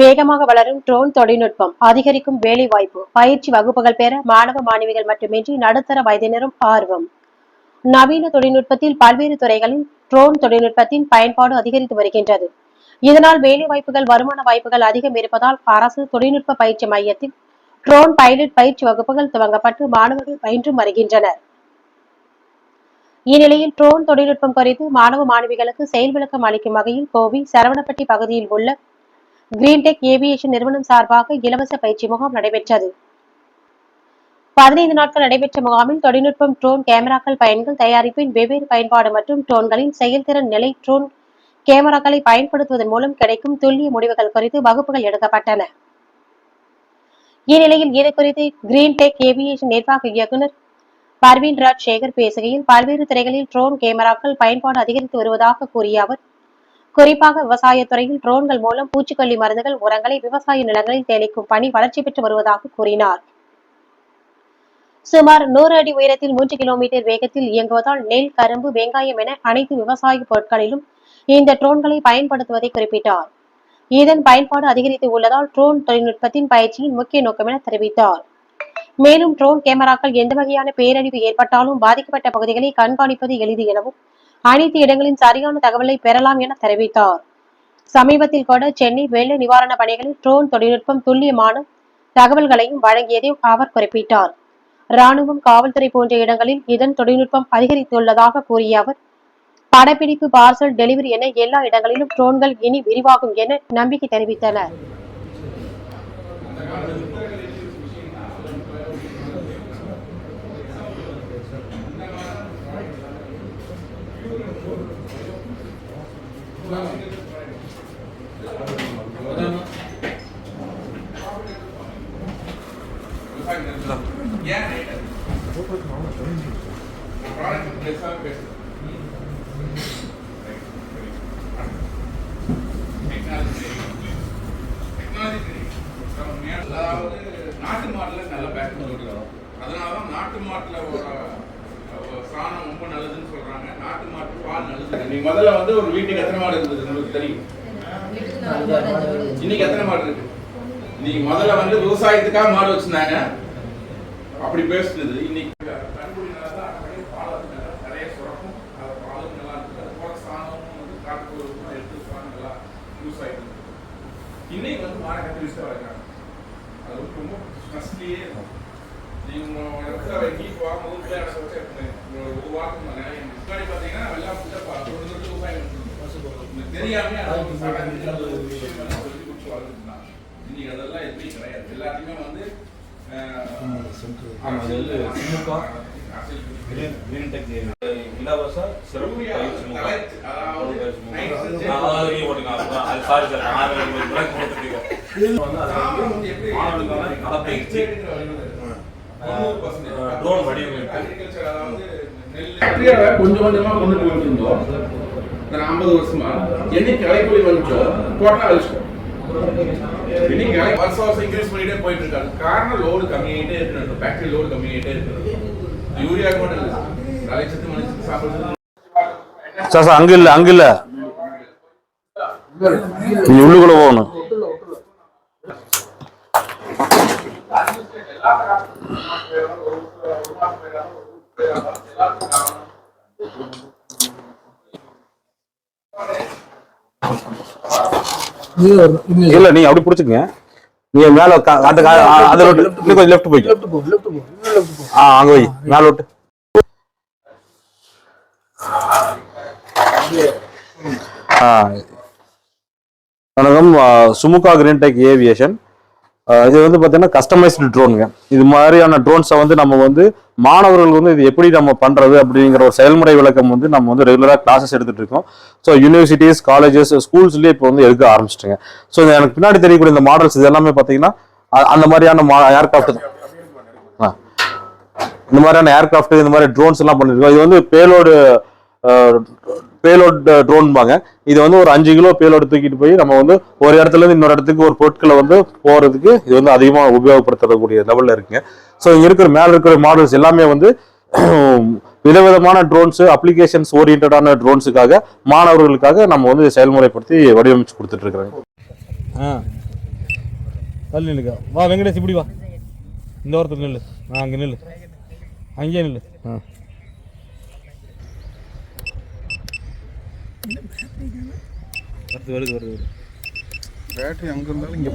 வேகமாக வளரும் ட்ரோன் தொழில்நுட்பம் அதிகரிக்கும் வேலை வாய்ப்பு பயிற்சி வகுப்புகள் பெற மாணவ மாணவிகள் மட்டுமின்றி நடுத்தர வயதினரும் ஆர்வம். நவீன தொழில்நுட்பத்தில் பல்வேறு துறைகளில் ட்ரோன் தொழில்நுட்பத்தின் பயன்பாடு அதிகரித்து வருகின்றது. இதனால் வேலை வாய்ப்புகள் வருமான வாய்ப்புகள் அதிகம் இருப்பதால் அரசு தொழில்நுட்ப பயிற்சி மையத்தில் ட்ரோன் பைலட் பயிற்சி வகுப்புகள் துவங்கப்பட்டு மாணவர்கள் பயின்று வருகின்றனர் இந்நிலையில் ட்ரோன் தொழில்நுட்பம் குறித்து மாணவ மாணவிகளுக்கு செயல் விளக்கம் அளிக்கும் வகையில் கோவை சரவணப்பட்டி பகுதியில் உள்ள கிரீன்டெக் ஏவியேஷன் நிறுவனம் சார்பாக இலவச பயிற்சி முகாம் நடைபெற்றது. பதினைந்து நாட்கள் நடைபெற்ற முகாமில் தொழில்நுட்பம் ட்ரோன் கேமராக்கள் பயன்கள் தயாரிப்பின் வெவ்வேறு பயன்பாடு மற்றும் ட்ரோன்களின் செயல்திறன் நிலை ட்ரோன் கேமராக்களை பயன்படுத்துவதன் மூலம் கிடைக்கும் துல்லிய முடிவுகள் குறித்து வகுப்புகள் எடுக்கப்பட்டன. இந்நிலையில் இது குறித்து கிரீன் டெக் ஏவியேஷன் நிர்வாக இயக்குநர் பர்வீன் ராஜ் சேகர் பேசுகையில் பல்வேறு துறைகளில் ட்ரோன் கேமராக்கள் பயன்பாடு அதிகரித்து வருவதாக கூறிய அவர் குறிப்பாக விவசாயத்துறையில் ட்ரோன்கள் மூலம் பூச்சிக்கொல்லி மருந்துகள் உரங்களை விவசாய நிலங்களில் தெளிக்கும் பணி வளர்ச்சி பெற்று வருவதாக கூறினார். சுமார் நூறு அடி உயரத்தில் மூன்று கிலோமீட்டர் வேகத்தில் இயங்குவதால் நெல் கரும்பு வெங்காயம் என அனைத்து விவசாய பொருட்களிலும் இந்த ட்ரோன்களை பயன்படுத்துவதை குறிப்பிட்டார். இதன் பயன்பாடு அதிகரித்து உள்ளதால் ட்ரோன் தொழில்நுட்பத்தின் பயிற்சியின் முக்கிய நோக்கம் என தெரிவித்தார். மேலும் ட்ரோன் கேமராக்கள் எந்த வகையான பேரழிவு ஏற்பட்டாலும் பாதிக்கப்பட்ட பகுதிகளை கண்காணிப்பது எளிது எனவும் அனைத்து இடங்களின் சரியான தகவலை பெறலாம் என தெரிவித்தார். சமீபத்தில் கூட சென்னை வெள்ள நிவாரண பணிகளில் ட்ரோன் தொழில்நுட்பம் துல்லியமான தகவல்களையும் வழங்கியதையும் அவர் குறிப்பிட்டார். ராணுவம் காவல்துறை போன்ற இடங்களில் இதன் தொழில்நுட்பம் அதிகரித்துள்ளதாக கூறிய அவர் படப்பிடிப்பு பார்சல் டெலிவரி என எல்லா இடங்களிலும் ட்ரோன்கள் இனி விரிவாகும் என நம்பிக்கை தெரிவித்தனர். நாட்டு மாட்டில் நல்ல பேக்கிங் அதனால தான் நாட்டு மாட்டில் ஒரு சாணம் ரொம்ப நல்லதுன்னு சொல்றாங்க. நாட்டு மாட்டு பால் நல்லது. நீங்க முதல்ல வந்து ஒரு வீட்டுக்கு எத்தனை மாடு இருந்தது? உங்களுக்கு தெரியும். இன்னைக்கு எத்தனை மாடு இருக்கு? நீங்க முதல்ல வந்து விவசாயத்துக்காக மாடு வச்சிருந்தாங்க. அப்படி பேசுனது. இன்னைக்கு. இன்னைக்கு வந்து மாடை கட்டி வச்சு வளர்க்குறாங்க அது ரொம்ப ஸ்ட்ரெஸ்லேயே இருக்கும். நீங்க இடத்துல வைக்கி போகும்போது எடுத்துங்க ஒரு வாரத்துக்கு முன்னாடி பார்த்தீங்கன்னா வெள்ளம் ஃபுல்லாக தொண்ணூறு ரூபாய் தெரியாம இன்னைக்கு அதெல்லாம் கிடையாது எல்லாத்தையுமே வந்து டெக் இலவச சிறப்பு ட்ரோன் வடிவமைப்பு. கொஞ்சம் கொஞ்சமா கொண்டு போயிட்டு இருந்தோம் ஒரு ஐம்பது வருஷமா. என்னைக்கு கலைக்குழி வந்துச்சோ டோட்டலா அழிச்சிட்டோம். இன்னைக்கு கலை வருஷம் வருஷம் இன்க்ரீஸ் பண்ணிட்டே போயிட்டு இருக்காங்க காரணம் லோடு கம்மியாயிட்டே இருக்கு ஃபேக்டரி லோடு கம்மியாயிட்டே இருக்கு யூரியா கூட இல்லை. தலைச்சத்து மனுஷத்து சாப்பிடுறது சார் சார் அங்க இல்ல அங்க இல்ல உள்ளுக்குள்ள போகணும். இல்ல நீங்க அப்படி புடிச்சுக்கங்க. நீங்க மேல அந்த அந்த இன்னும் கொஞ்சம் லெஃப்ட் போய்க்கு. ஆ அங்க போய் மேல ஆ. வணக்கம். சுமுகா கிரீன் டெக் ஏவியேஷன் இது வந்து பார்த்தீங்கன்னா கஸ்டமைஸ்டு ட்ரோனுங்க இது மாதிரியான ட்ரோன்ஸை வந்து நம்ம வந்து மாணவர்கள் வந்து இது எப்படி நம்ம பண்ணுறது அப்படிங்கிற ஒரு செயல்முறை விளக்கம் வந்து நம்ம வந்து ரெகுலராக கிளாஸஸ் எடுத்துகிட்டு இருக்கோம். ஸோ யூனிவர்சிட்டிஸ் காலேஜஸ் ஸ்கூல்ஸ்லேயே இப்போ வந்து எடுக்க ஆரம்பிச்சிட்டுங்க. ஸோ எனக்கு பின்னாடி தெரியக்கூடிய இந்த மாடல்ஸ் இது எல்லாமே பார்த்தீங்கன்னா அந்த மாதிரியான மா ஏர்கிராஃப்ட் தான். இந்த மாதிரியான ஏர்கிராஃப்ட் இந்த மாதிரி ட்ரோன்ஸ் எல்லாம் பண்ணிருக்கோம். இது வந்து பேலோடு பேலோட் ட்ரோன்பாங்க uh, இது வந்து ஒரு அஞ்சு கிலோ பேலோடு தூக்கிட்டு போய் நம்ம வந்து ஒரு இடத்துல இருந்து இன்னொரு இடத்துக்கு ஒரு பொருட்களை வந்து போகிறதுக்கு இது வந்து அதிகமாக உபயோகப்படுத்தக்கூடிய லெவலில் இருக்குங்க. ஸோ இங்கே இருக்கிற மேலே இருக்கிற மாடல்ஸ் எல்லாமே வந்து விதவிதமான ட்ரோன்ஸ் அப்ளிகேஷன்ஸ் ஓரியன்டான ட்ரோன்ஸுக்காக மாணவர்களுக்காக நம்ம வந்து செயல்முறைப்படுத்தி வடிவமைச்சு கொடுத்துட்டு இருக்கிறோங்க தள்ளி நில்லுக்கா வா வெங்கடேஷ் இப்படி வா. இந்த ஓரத்துக்கு நில்லு. ஆ அங்கே நில்லு. அங்கேயே நில்லு. ஆ. வருது வருது வருது வருது பேட்டரி அங்கே இருந்தாலும் இங்கே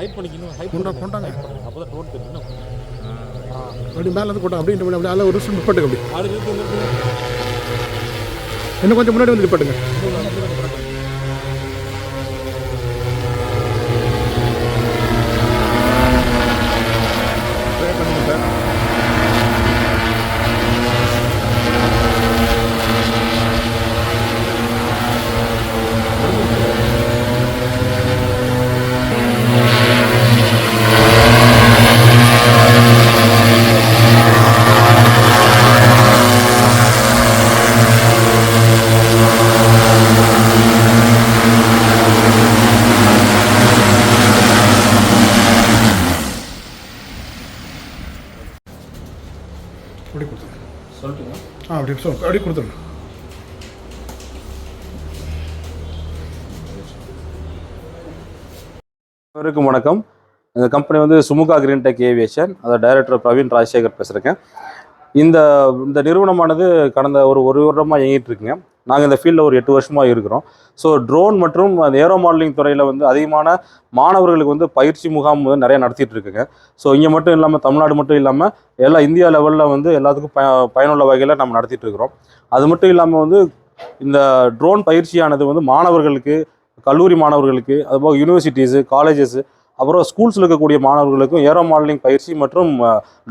ஹைட் பண்ணிக்கணும் ஹைட் கொண்டா கொண்டாங்க அப்போ தான் ரோட் தெரியும் அப்படி மேலே இருந்து கொண்டா அப்படியே இந்த அப்படி அதில் ஒரு நிமிஷம் நிப்பாட்டுங்க அப்படி இன்னும் கொஞ்சம் முன்னாடி வந்து நிப்பாட்டுங்க பண்ணுங்க சார் அப்படி கொடுத்துருங்க சொல்லிட்டுங்க ஆ அப்படி அப்படியே கொடுத்துருங்க அனைவருக்கும் வணக்கம் இந்த கம்பெனி வந்து சுமுகா கிரீன் டெக் ஏவியேஷன் அதை டைரக்டர் பிரவீன் ராஜசேகர் பேசுகிறேங்க இந்த இந்த நிறுவனமானது கடந்த ஒரு ஒரு வருடமாக இயங்கிட்டு இருக்குங்க நாங்கள் இந்த ஃபீல்டில் ஒரு எட்டு வருஷமாக இருக்கிறோம். ஸோ ட்ரோன் மற்றும் அந்த ஏரோ மாடலிங் துறையில் வந்து அதிகமான மாணவர்களுக்கு வந்து பயிற்சி முகாம் வந்து நிறையா நடத்திட்டு இருக்குங்க. ஸோ இங்கே மட்டும் இல்லாமல் தமிழ்நாடு மட்டும் இல்லாமல் எல்லா இந்தியா லெவலில் வந்து எல்லாத்துக்கும் ப பயனுள்ள வகையில் நம்ம நடத்திட்டு இருக்கிறோம். அது மட்டும் இல்லாமல் வந்து இந்த ட்ரோன் பயிற்சியானது வந்து மாணவர்களுக்கு கல்லூரி மாணவர்களுக்கு அதுபோக யூனிவர்சிட்டிஸு காலேஜஸ் அப்புறம் ஸ்கூல்ஸில் இருக்கக்கூடிய மாணவர்களுக்கும் ஏரோ மாடலிங் பயிற்சி மற்றும்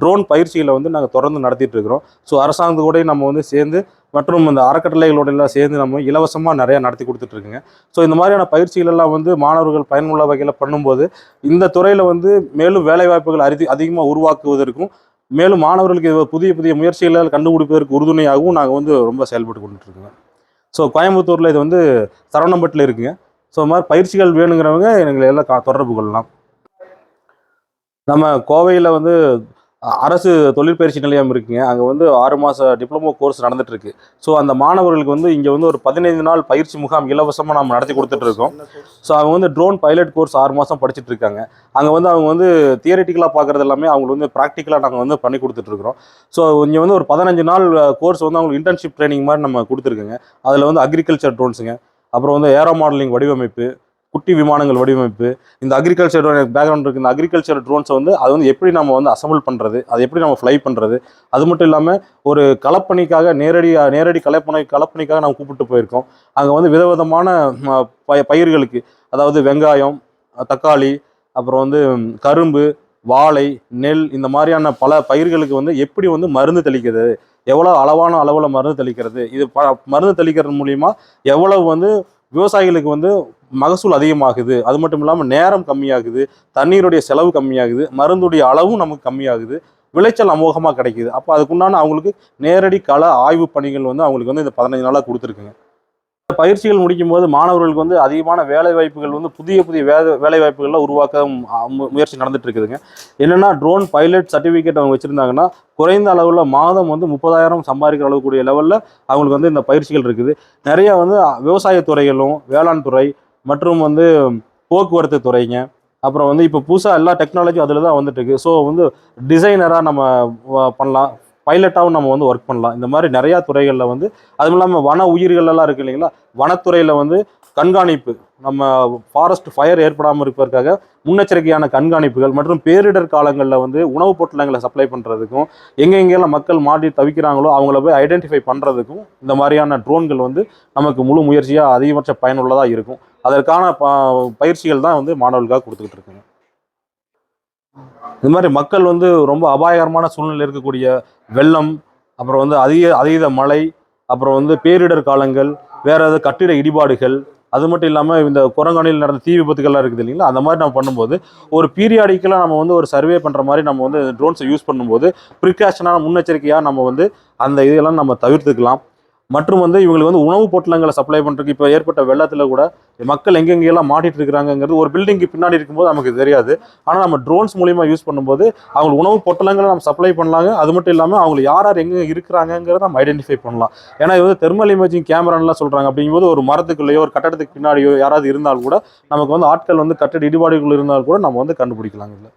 ட்ரோன் பயிற்சிகளை வந்து நாங்கள் தொடர்ந்து நடத்திட்டு இருக்கிறோம். ஸோ அரசாங்கத்தோடய நம்ம வந்து சேர்ந்து மற்றும் இந்த அறக்கட்டளைகளோடெல்லாம் சேர்ந்து நம்ம இலவசமாக நிறையா நடத்தி கொடுத்துட்ருக்குங்க ஸோ இந்த மாதிரியான பயிற்சிகள் எல்லாம் வந்து மாணவர்கள் பயனுள்ள வகையில் பண்ணும்போது இந்த துறையில் வந்து மேலும் வேலைவாய்ப்புகள் அறி அதிகமாக உருவாக்குவதற்கும் மேலும் மாணவர்களுக்கு புதிய புதிய முயற்சிகளை கண்டுபிடிப்பதற்கு உறுதுணையாகவும் நாங்கள் வந்து ரொம்ப செயல்பட்டு கொண்டுட்ருக்கோங்க ஸோ கோயம்புத்தூரில் இது வந்து சரவணம்பட்டில் இருக்குங்க. ஸோ இது மாதிரி பயிற்சிகள் வேணுங்கிறவங்க எங்களை எல்லாம் தொடர்பு கொள்ளலாம். நம்ம கோவையில் வந்து அரசு தொழிற்பயிற்சி நிலையம் இருக்குங்க. அங்கே வந்து ஆறு மாத டிப்ளமோ கோர்ஸ் நடந்துட்டு ஸோ அந்த மாணவர்களுக்கு வந்து இங்கே வந்து ஒரு பதினைந்து நாள் பயிற்சி முகாம் இலவசமாக நம்ம நடத்தி கொடுத்துட்ருக்கோம் ஸோ அவங்க வந்து ட்ரோன் பைலட் கோர்ஸ் ஆறு மாதம் படிச்சுட்டு இருக்காங்க அங்கே வந்து அவங்க வந்து தியரிட்டிக்கலாக பார்க்குறது எல்லாமே அவங்களுக்கு வந்து ப்ராக்டிக்கலாக நாங்கள் வந்து பண்ணி கொடுத்துட்ருக்குறோம் ஸோ இங்கே வந்து ஒரு பதினஞ்சு நாள் கோர்ஸ் வந்து அவங்களுக்கு இன்டர்ன்ஷிப் ட்ரைனிங் மாதிரி நம்ம கொடுத்துருக்கோங்க. அதில் வந்து அக்ரிகல்ச்சர் ட்ரோன்ஸுங்க அப்புறம் வந்து ஏரோ மாடலிங் வடிவமைப்பு குட்டி விமானங்கள் வடிவமைப்பு இந்த அக்ரிகல்ச்சர் பேக்ரவுண்ட் இருக்கு. இந்த அக்ரிகல்ச்சர் ட்ரோன்ஸை வந்து அது வந்து எப்படி நம்ம வந்து அசம்பிள் பண்ணுறது அது எப்படி நம்ம ஃப்ளை பண்ணுறது அது மட்டும் இல்லாமல் ஒரு கலப்பணிக்காக நேரடி நேரடி கலப்பணி கலப்பணிக்காக நம்ம கூப்பிட்டு போயிருக்கோம். அங்கே வந்து விதவிதமான பய பயிர்களுக்கு அதாவது வெங்காயம் தக்காளி அப்புறம் வந்து கரும்பு வாழை நெல் இந்த மாதிரியான பல பயிர்களுக்கு வந்து எப்படி வந்து மருந்து தெளிக்கிறது எவ்வளோ அளவான அளவில் மருந்து தெளிக்கிறது இது ப மருந்து தெளிக்கிறது மூலிமா எவ்வளவு வந்து விவசாயிகளுக்கு வந்து மகசூல் அதிகமாகுது. அது மட்டும் இல்லாமல் நேரம் கம்மியாகுது. தண்ணீருடைய செலவு கம்மியாகுது. மருந்துடைய அளவும் நமக்கு கம்மியாகுது. விளைச்சல் அமோகமாக கிடைக்குது. அப்போ அதுக்குண்டான அவங்களுக்கு நேரடி கள ஆய்வு பணிகள் வந்து அவங்களுக்கு வந்து இந்த பதினஞ்சு நாளாக கொடுத்துருக்குங்க. பயிற்சிகள் முடிக்கும் போது மாணவர்களுக்கு வந்து அதிகமான வேலை வாய்ப்புகள் வந்து புதிய புதிய வேலை வேலை வாய்ப்புகள்லாம் உருவாக்க மு- முயற்சி நடந்துட்டு இருக்குதுங்க என்னன்னா ட்ரோன் பைலட் சர்டிஃபிகேட் அவங்க வச்சிருந்தாங்கன்னா குறைந்த அளவில் மாதம் வந்து முப்பதாயிரம் சம்பாதிக்கிற அளவுக்கூடிய லெவலில் அவங்களுக்கு வந்து இந்த பயிற்சிகள் இருக்குது. நிறைய வந்து விவசாய துறைகளும் வேளாண் துறை மற்றும் வந்து போக்குவரத்து துறைங்க. அப்புறம் வந்து இப்போ புதுசாக எல்லா டெக்னாலஜியும் அதில் தான் வந்துட்டு இருக்கு ஸோ வந்து டிசைனராக நம்ம பண்ணலாம். பைலட்டாகவும் நம்ம வந்து ஒர்க் பண்ணலாம். இந்த மாதிரி நிறையா துறைகளில் வந்து அதுவும் இல்லாமல் வன உயிர்களெல்லாம் இருக்குது இல்லைங்களா? வனத்துறையில் வந்து கண்காணிப்பு நம்ம ஃபாரஸ்ட் ஃபயர் ஏற்படாமல் இருப்பதற்காக முன்னெச்சரிக்கையான கண்காணிப்புகள் மற்றும் பேரிடர் காலங்களில் வந்து உணவுப் பொட்டலங்களை சப்ளை பண்ணுறதுக்கும் எங்கெங்கெல்லாம் மக்கள் மாட்டி தவிக்கிறாங்களோ அவங்கள போய் ஐடென்டிஃபை பண்ணுறதுக்கும் இந்த மாதிரியான ட்ரோன்கள் வந்து நமக்கு முழு முயற்சியாக அதிகபட்ச பயனுள்ளதாக இருக்கும். அதற்கான ப- பயிற்சிகள் தான் வந்து மாணவர்களுக்காக கொடுத்துக்கிட்டு இருக்குங்க. இது மாதிரி மக்கள் வந்து ரொம்ப அபாயகரமான சூழ்நிலை இருக்கக்கூடிய வெள்ளம் அப்புறம் வந்து அதிக அதீத மழை அப்புறம் வந்து பேரிடர் காலங்கள் வேற ஏதாவது கட்டிட இடிபாடுகள் அது மட்டும் இல்லாமல் இந்த குரங்கானியில் நடந்த தீ விபத்துகள்லாம் இருக்குது இல்லைங்களா? அந்த மாதிரி நம்ம பண்ணும்போது ஒரு பீரியாடிக்கலாக நம்ம வந்து ஒரு சர்வே பண்ணுற மாதிரி நம்ம வந்து ட்ரோன்ஸை யூஸ் பண்ணும்போது ப்ரிகாஷனான முன்னெச்சரிக்கையாக நம்ம வந்து அந்த இதெல்லாம் நம்ம தவிர்த்துக்கலாம். மற்றும் வந்து இவங்களுக்கு வந்து உணவு பொட்டலங்களை சப்ளை பண்ணுறதுக்கு இப்போ ஏற்பட்ட வெள்ளத்தில் கூட மக்கள் எங்கெங்கெல்லாம் மாட்டிட்டு இருக்கிறாங்கங்கிறது ஒரு பில்டிங்க்கு பின்னாடி இருக்கும்போது நமக்கு தெரியாது. ஆனால் நம்ம ட்ரோன்ஸ் மூலியமாக யூஸ் பண்ணும்போது அவங்களுக்கு உணவு பொட்டலங்களை நம்ம சப்ளை பண்ணலாங்க. அது மட்டும் இல்லாமல் அவங்க யார் யார் எங்கே இருக்கிறாங்கிறத நம்ம ஐடென்டிஃபை பண்ணலாம். ஏன்னா இது வந்து தெர்மல் இமேஜிங் கேமரான்லாம் சொல்கிறாங்க அப்படிங்கும்போது ஒரு மரத்துக்குள்ளேயோ ஒரு கட்டடத்துக்கு பின்னாடியோ யாராவது இருந்தால் கூட நமக்கு வந்து ஆட்கள் வந்து கட்டட இடிபாடுகள் இருந்தால் கூட நம்ம வந்து கண்டுபிடிக்கலாங்க இல்லை